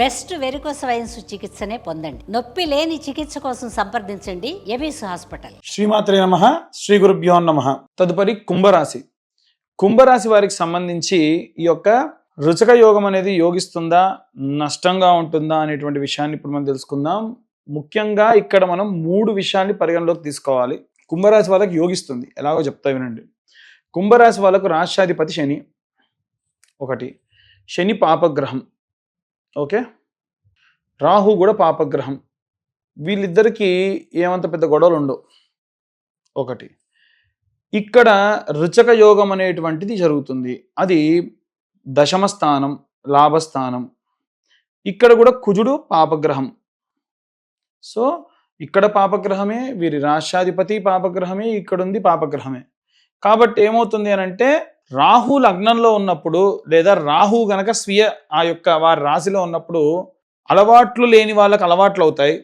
Best varicose wines చికిత్సనే పొందండి. నొప్పి లేని చికిత్స కోసం సంప్రదించండి. ఎబిస్ హాస్పిటల్. శ్రీమాత్రే నమ. శ్రీ గురుభ్యో నమ. తదుపరి కుంభరాశి. కుంభరాశి వారికి సంబంధించి ఈ యొక్క రుచక యోగం అనేది యోగిస్తుందా నష్టంగా ఉంటుందా అనేటువంటి విషయాన్ని ఇప్పుడు మనం తెలుసుకుందాం. ముఖ్యంగా ఇక్కడ మనం మూడు విషయాల్ని పరిగణలోకి తీసుకోవాలి. కుంభరాశి వాళ్ళకి యోగిస్తుంది. ఎలాగో చెప్తా వినండి. కుంభరాశి వాళ్ళకు రాష్ట్రాధిపతి శని ఒకటి. శని పాపగ్రహం. ఓకే? రాహు కూడా పాపగ్రహం. వీళ్ళిద్దరికీ ఏమంత పెద్ద గొడవలు ఉండవు ఒకటి. ఇక్కడ రుచక యోగం అనేటువంటిది జరుగుతుంది. అది దశమ స్థానం లాభస్థానం ఇక్కడ కూడా కుజుడు పాపగ్రహం. సో ఇక్కడ పాపగ్రహమే వీరి రాష్ట్రాధిపతి పాపగ్రహమే ఇక్కడ ఉంది పాపగ్రహమే. కాబట్టి ఏమవుతుంది అని అంటే రాహు లగ్నంలో ఉన్నప్పుడు లేదా రాహు గనక స్వీయ ఆ యొక్క వారి రాశిలో ఉన్నప్పుడు అలవాట్లు లేని వాళ్ళకి అలవాట్లు అవుతాయి.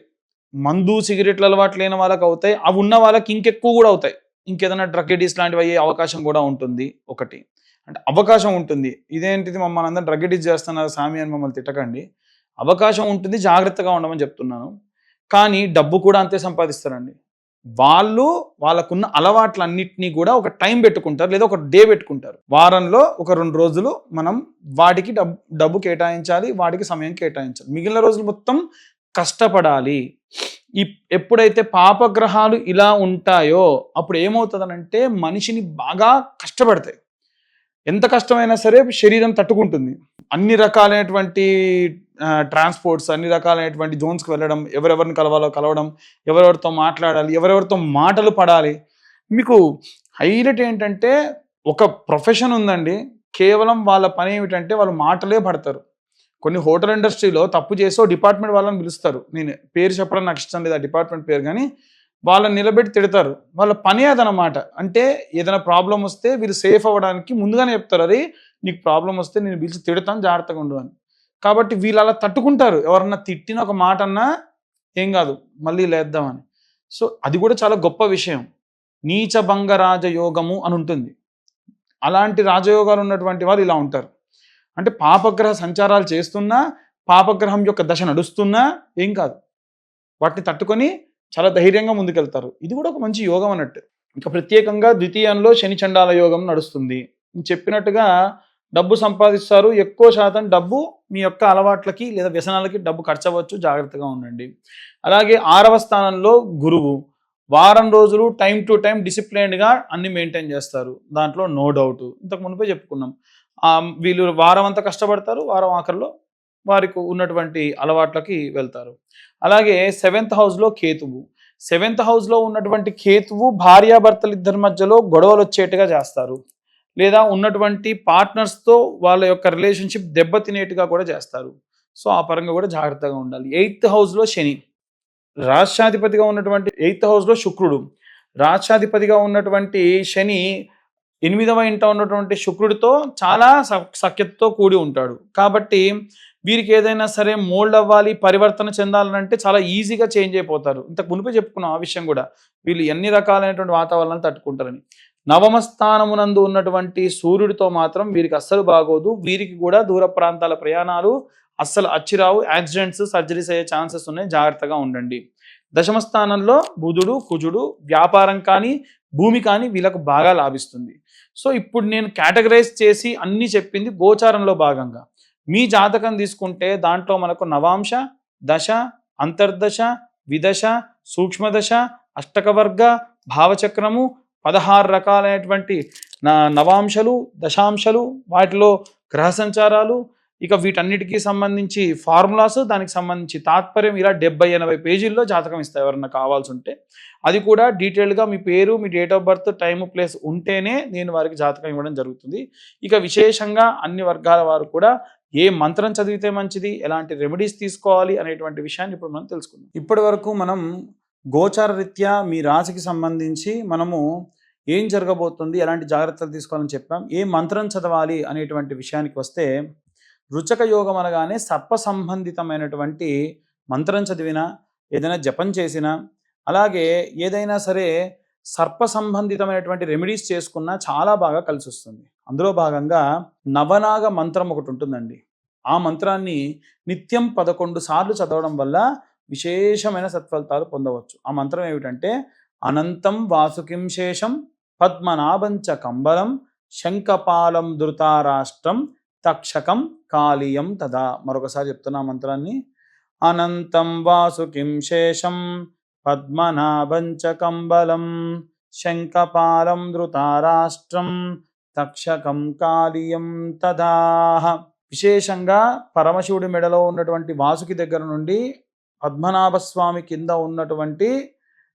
మందు సిగరెట్లు అలవాట్లు లేని వాళ్ళకి అవుతాయి. అవి ఉన్న వాళ్ళకి ఇంకెక్కువ కూడా అవుతాయి. ఇంకేదైనా డ్రగ్ ఎడీస్ లాంటివి అయ్యే అవకాశం కూడా ఉంటుంది ఒకటి. అంటే అవకాశం ఉంటుంది. ఇదేంటిది మమ్మల్ని అందరం డ్రగ్ ఎడీస్ చేస్తున్నారు సామి అని మమ్మల్ని తిట్టకండి. అవకాశం ఉంటుంది జాగ్రత్తగా ఉండమని చెప్తున్నాను. కానీ డబ్బు కూడా అంతే సంపాదిస్తారండి. వాళ్ళు వాళ్ళకున్న అలవాట్లన్నింటినీ కూడా ఒక టైం పెట్టుకుంటారు లేదా ఒక డే పెట్టుకుంటారు. వారంలో ఒక రెండు రోజులు మనం వాటికి డబ్బు డబ్బు కేటాయించాలి వాటికి సమయం కేటాయించాలి. మిగిలిన రోజులు మొత్తం కష్టపడాలి. ఈ ఎప్పుడైతే పాపగ్రహాలు ఇలా ఉంటాయో అప్పుడు ఏమవుతుందనంటే మనిషిని బాగా కష్టపడతాయి. ఎంత కష్టమైనా సరే శరీరం తట్టుకుంటుంది. అన్ని రకాలైనటువంటి ట్రాన్స్పోర్ట్స్ అన్ని రకాలైనటువంటి జోన్స్కి వెళ్ళడం ఎవరెవరిని కలవాలో కలవడం ఎవరెవరితో మాట్లాడాలి ఎవరెవరితో మాటలు పడాలి. మీకు హైలైట్ ఏంటంటే ఒక ప్రొఫెషన్ ఉందండి. కేవలం వాళ్ళ పని ఏమిటంటే వాళ్ళు మాటలే పడతారు. కొన్ని హోటల్ ఇండస్ట్రీలో తప్పు చేసో డిపార్ట్మెంట్ వాళ్ళని పిలుస్తారు. నేను పేరు చెప్పడం నాకు ఇష్టం లేదు ఆ డిపార్ట్మెంట్ పేరు కానీ వాళ్ళని నిలబెట్టి తిడతారు. వాళ్ళ పని అదనమాట. అంటే ఏదైనా ప్రాబ్లం వస్తే వీళ్ళు సేఫ్ అవ్వడానికి ముందుగానే చెప్తారు. అది నీకు ప్రాబ్లం వస్తే నేను పిలిచి తిడతాను జాగ్రత్తగా ఉండు అని. కాబట్టి వీళ్ళు అలా తట్టుకుంటారు. ఎవరన్నా తిట్టిన ఒక మాట అన్నా ఏం కాదు మళ్ళీ లేద్దామని. సో అది కూడా చాలా గొప్ప విషయం. నీచభంగ రాజయోగము అని ఉంటుంది. అలాంటి రాజయోగాలు ఉన్నటువంటి వాళ్ళు ఇలా ఉంటారు. అంటే పాపగ్రహ సంచారాలు చేస్తున్నా పాపగ్రహం యొక్క దశ నడుస్తున్నా ఏం కాదు. వాటిని తట్టుకొని చాలా ధైర్యంగా ముందుకెళ్తారు. ఇది కూడా ఒక మంచి యోగం అన్నట్టు. ఇంకా ప్రత్యేకంగా ద్వితీయంలో శని చండాల యోగం నడుస్తుంది. చెప్పినట్టుగా డబ్బు సంపాదిస్తారు ఎక్కువ శాతం డబ్బు మీ యొక్క అలవాట్లకి లేదా వ్యసనాలకి డబ్బు ఖర్చవచ్చు జాగ్రత్తగా ఉండండి. అలాగే ఆరవ స్థానంలో గురువు. వారం రోజులు టైం టు టైం డిసిప్లైన్డ్గా అన్ని మెయింటైన్ చేస్తారు. దాంట్లో నో డౌట్. ఇంతకు మునిపే చెప్పుకున్నాం. వీళ్ళు వారం అంతా కష్టపడతారు వారం ఆఖరిలో వారికి ఉన్నటువంటి అలవాట్లకి వెళ్తారు. అలాగే సెవెంత్ హౌస్లో కేతువు. సెవెంత్ హౌస్లో ఉన్నటువంటి కేతువు భార్యాభర్తలు ఇద్దరి మధ్యలో గొడవలు వచ్చేట్టుగా చేస్తారు. లేదా ఉన్నటువంటి పార్ట్నర్స్తో వాళ్ళ యొక్క రిలేషన్షిప్ దెబ్బతినేట్టుగా కూడా చేస్తారు. సో ఆ పరంగా కూడా జాగ్రత్తగా ఉండాలి. ఎయిత్ హౌస్లో శని. రాష్ట్రాధిపతిగా ఉన్నటువంటి ఎయిత్ హౌస్లో శుక్రుడు. రాష్ట్రాధిపతిగా ఉన్నటువంటి శని ఎనిమిదవ ఇంట ఉన్నటువంటి శుక్రుడితో చాలా స- సఖ్యతతో కూడి ఉంటాడు. కాబట్టి వీరికి ఏదైనా సరే మోల్డ్ అవ్వాలి పరివర్తన చెందాలంటే చాలా ఈజీగా చేంజ్ అయిపోతారు. ఇంతకు మునిపే చెప్పుకున్నాం ఆ విషయం కూడా. వీళ్ళు ఎన్ని రకాలైనటువంటి వాతావరణాలు తట్టుకుంటారని. నవమ స్థానమునందు ఉన్నటువంటి సూర్యుడితో మాత్రం వీరికి అస్సలు బాగోదు. వీరికి కూడా దూర ప్రాంతాల ప్రయాణాలు అస్సలు అచ్చిరావు. యాక్సిడెంట్స్ సర్జరీస్ అయ్యే ఛాన్సెస్ ఉన్నాయి. జాగ్రత్తగా ఉండండి. దశమ స్థానంలో బుధుడు కుజుడు వ్యాపారం కానీ భూమి కానీ వీళ్ళకు బాగా లాభిస్తుంది. సో ఇప్పుడు నేను కేటగరైజ్ చేసి అన్ని చెప్పింది గోచారంలో భాగంగా. మీ జాతకం తీసుకుంటే దాంట్లో మనకు నవాంశ దశ అంతర్దశ విదశ సూక్ష్మదశ అష్టకవర్గ భావచక్రము పదహారు రకాలైనటువంటి నా నవాంశలు దశాంశలు వాటిలో గ్రహ సంచారాలు ఇక వీటన్నిటికీ సంబంధించి ఫార్ములాస్ దానికి సంబంధించి తాత్పర్యం ఇలా డెబ్బై ఎనభై పేజీల్లో జాతకం ఇస్తాయి ఎవరన్నా కావాల్సి ఉంటే అది కూడా డీటెయిల్గా మీ పేరు మీ date of birth time place ఉంటేనే నేను వారికి జాతకం ఇవ్వడం జరుగుతుంది. ఇక విశేషంగా అన్ని వర్గాల వారు కూడా ఏ మంత్రం చదివితే మంచిది ఎలాంటి రెమెడీస్ తీసుకోవాలి అనేటువంటి విషయాన్ని ఇప్పుడు మనం తెలుసుకుందాం. ఇప్పటి వరకు మనం గోచార రీత్యా మీ రాశికి సంబంధించి మనము ఏం జరగబోతుంది ఎలాంటి జాగ్రత్తలు తీసుకోవాలని చెప్పాం ఏ మంత్రం చదవాలి అనేటువంటి విషయానికి వస్తే రుచక యోగం అనగానే సర్ప సంబంధితమైనటువంటి మంత్రం చదివినా ఏదైనా జపం చేసినా అలాగే ఏదైనా సరే సర్ప సంబంధితమైనటువంటి రెమెడీస్ చేసుకున్నా చాలా బాగా కలిసి వస్తుంది అందులో భాగంగా నవనాగ మంత్రం ఒకటి ఉంటుందండి. ఆ మంత్రాన్ని నిత్యం పదకొండు సార్లు చదవడం వల్ల విశేషమైన సత్ఫలితాలు పొందవచ్చు. ఆ మంత్రం ఏమిటంటే అనంతం వాసుకిం శేషం పద్మనాభంచ కంబలం శంఖపాలం ధృతారాష్ట్రం తక్షకం కాళీయం తదా. మరొకసారి చెప్తున్నా మంత్రాన్ని. అనంతం వాసుకిం శేషం పద్మనాభంచ కంబలం శంఖపాలం ధృతారాష్ట్రం తక్షకం కాళీయం తదా. విశేషంగా పరమశివుడి మెడలో ఉన్నటువంటి వాసుకి దగ్గర నుండి పద్మనాభస్వామి కింద ఉన్నటువంటి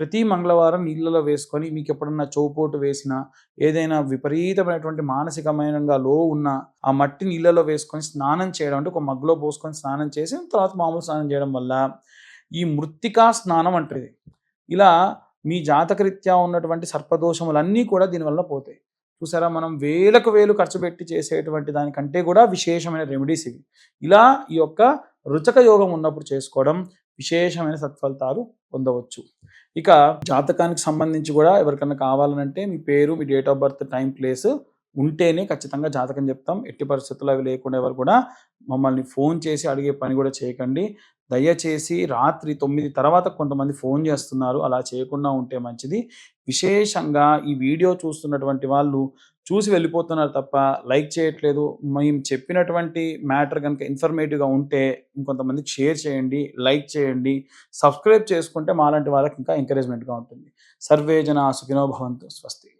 ప్రతి మంగళవారం నీళ్ళలో వేసుకొని మీకు ఎప్పుడన్నా చౌపోటు వేసిన ఏదైనా విపరీతమైనటువంటి మానసికమైనగా లో ఉన్న ఆ మట్టి నీళ్ళలో వేసుకొని స్నానం చేయడం అంటే ఒక మగ్గులో పోసుకొని స్నానం చేసి తర్వాత మామూలు స్నానం చేయడం వల్ల ఈ మృత్తికా స్నానం అంటారు ఇది ఇలా మీ జాతకరీత్యా ఉన్నటువంటి సర్పదోషములన్నీ కూడా దీనివల్ల పోతాయి. చూసారా? మనం వేలకు వేలు ఖర్చు పెట్టి చేసేటువంటి దానికంటే కూడా విశేషమైన రెమెడీస్ ఇవి. ఇలా ఈ యొక్క రుచక యోగం ఉన్నప్పుడు చేసుకోవడం విశేషమైన సత్ఫలితాలు పొందవచ్చు. ఇక జాతకానికి సంబంధించి కూడా ఎవరికన్నా కావాలనంటే మీ పేరు మీ date of birth time place ఉంటేనే ఖచ్చితంగా జాతకం చెప్తాం. ఎట్టి పరిస్థితుల్లో అవి లేకుండా ఎవరు కూడా మమ్మల్ని ఫోన్ చేసి అడిగే పని కూడా చేయకండి. దయచేసి రాత్రి తొమ్మిది తర్వాత కొంతమంది ఫోన్ చేస్తున్నారు. అలా చేయకుండా ఉంటే మంచిది. విశేషంగా ఈ వీడియో చూస్తున్నటువంటి వాళ్ళు చూసి వెళ్ళిపోతున్నారు తప్ప లైక్ చేయట్లేదు. మేము చెప్పినటువంటి మ్యాటర్ కనుక ఇన్ఫర్మేటివ్గా ఉంటే ఇంకొంతమందికి షేర్ చేయండి లైక్ చేయండి సబ్స్క్రైబ్ చేసుకుంటే మాలాంటి వాళ్ళకి ఇంకా ఎంకరేజ్మెంట్గా ఉంటుంది. సర్వే జన సుఖినో భవంతు స్వస్తి.